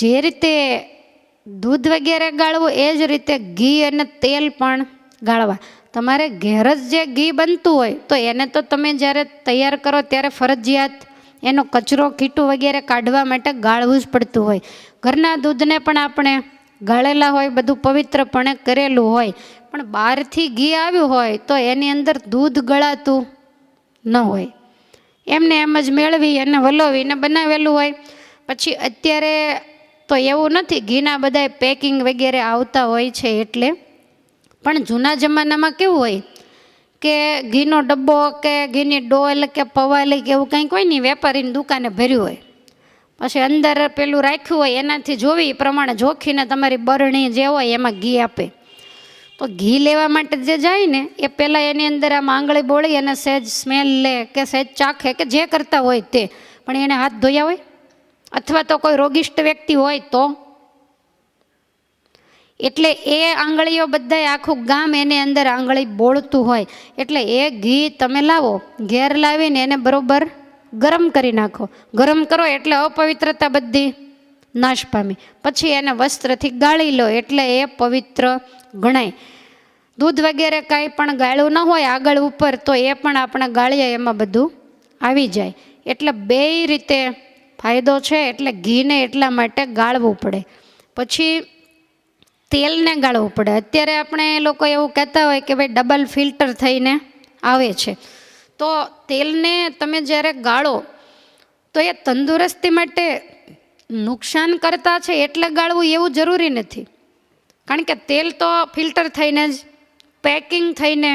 જે રીતે દૂધ વગેરે ગાળવું, એ જ રીતે ઘી અને તેલ પણ ગાળવા. તમારે ઘેર જ જે ઘી બનતું હોય, તો એને તો તમે જ્યારે તૈયાર કરો ત્યારે ફરજિયાત એનો કચરો, કીટું વગેરે કાઢવા માટે ગાળવું જ પડતું હોય. ઘરના દૂધને પણ આપણે ગાળેલા હોય, બધું પવિત્રપણે કરેલું હોય, પણ બહારથી ઘી આવ્યું હોય, તો એની અંદર દૂધ ગળાતું ન હોય. એમને એમ જ મેળવી અને વલોવીને બનાવેલું હોય. પછી અત્યારે તો એવું નથી, ઘીના બધાય પેકિંગ વગેરે આવતા હોય છે એટલે. પણ જૂના જમાનામાં કેવું હોય કે ઘીનો ડબ્બો કે ઘીની ડોલ કે પવાલી કે એવું કંઈક હોય ને વેપારીની દુકાને ભર્યું હોય. પછી અંદર પેલું રાખ્યું હોય, એનાથી જોવી પ્રમાણે જોખીને તમારી બરણી જે હોય એમાં ઘી આપે. તો ઘી લેવા માટે જે જાય ને, એ પહેલાં એની અંદર આમ આંગળી બોળી અને સહેજ સ્મેલ લે કે સહેજ ચાખે કે જે કરતા હોય તે. પણ એને હાથ ધોયા હોય? અથવા તો કોઈ રોગિષ્ટ વ્યક્તિ હોય તો. એટલે એ આંગળીઓ બધાય આખું ગામ એની અંદર આંગળી બોળતું હોય. એટલે એ ઘી તમે લાવો, ઘેર લાવીને એને બરોબર ગરમ કરી નાખો. ગરમ કરો એટલે અપવિત્રતા બધી નાશ પામી. પછી એને વસ્ત્રથી ગાળી લો એટલે એ પવિત્ર ગણાય. દૂધ વગેરે કાંઈ પણ ગાળ્યું ન હોય આગળ ઉપર તો એ પણ આપણે ગાળીએ એમાં બધું આવી જાય. એટલે બેય રીતે ફાયદો છે એટલે ઘીને એટલા માટે ગાળવું પડે. પછી તેલને ગાળવું પડે. અત્યારે આપણે લોકો એવું કહેતા હોય કે ભાઈ ડબલ ફિલ્ટર થઈને આવે છે. તો તેલને તમે જ્યારે ગાળો, તો એ તંદુરસ્તી માટે નુકસાન કરતા છે એટલે ગાળવું એવું જરૂરી નથી. કારણ કે તેલ તો ફિલ્ટર થઈને જ પેકિંગ થઈને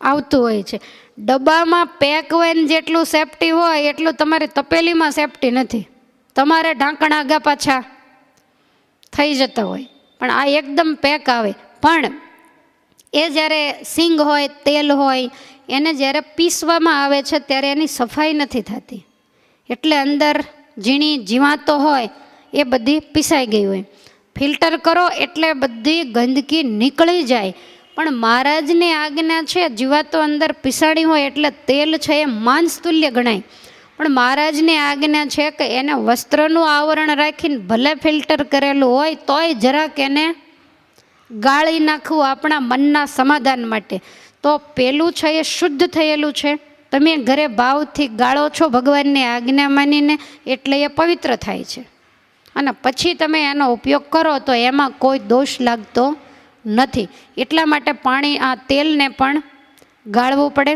આવતું હોય છે. ડબ્બામાં પેક હોય જેટલું સેફટી હોય, એટલું તમારી તપેલીમાં સેફટી નથી. તમારે ઢાંકણ આગા પાછા થઈ જતા હોય. પણ આ એકદમ પેક આવે. પણ એ જ્યારે સિંગ હોય, તેલ હોય, એને જ્યારે પીસવામાં આવે છે, ત્યારે એની સફાઈ નથી થતી. એટલે અંદર ઝીણી જીવાતો હોય, એ બધી પીસાઈ ગઈ હોય. ફિલ્ટર કરો એટલે બધી ગંદકી નીકળી જાય. પણ મહારાજની આજ્ઞા છે, જીવાતો અંદર પીસાણી હોય એટલે તેલ છે એ માંસ ગણાય. પણ મહારાજની આજ્ઞા છે કે એને વસ્ત્રનું આવરણ રાખીને ભલે ફિલ્ટર કરેલું હોય, તોય જરાક એને ગાળી નાખવું આપણા મનના સમાધાન માટે. તો પેલું છે એ શુદ્ધ થયેલું છે. તમે ઘરે ભાવથી ગાળો છો ભગવાનની આજ્ઞા માનીને, એટલે એ પવિત્ર થાય છે. અને પછી તમે એનો ઉપયોગ કરો તો એમાં કોઈ દોષ લાગતો નથી. એટલા માટે પાણી આ તેલને પણ ગાળવું પડે.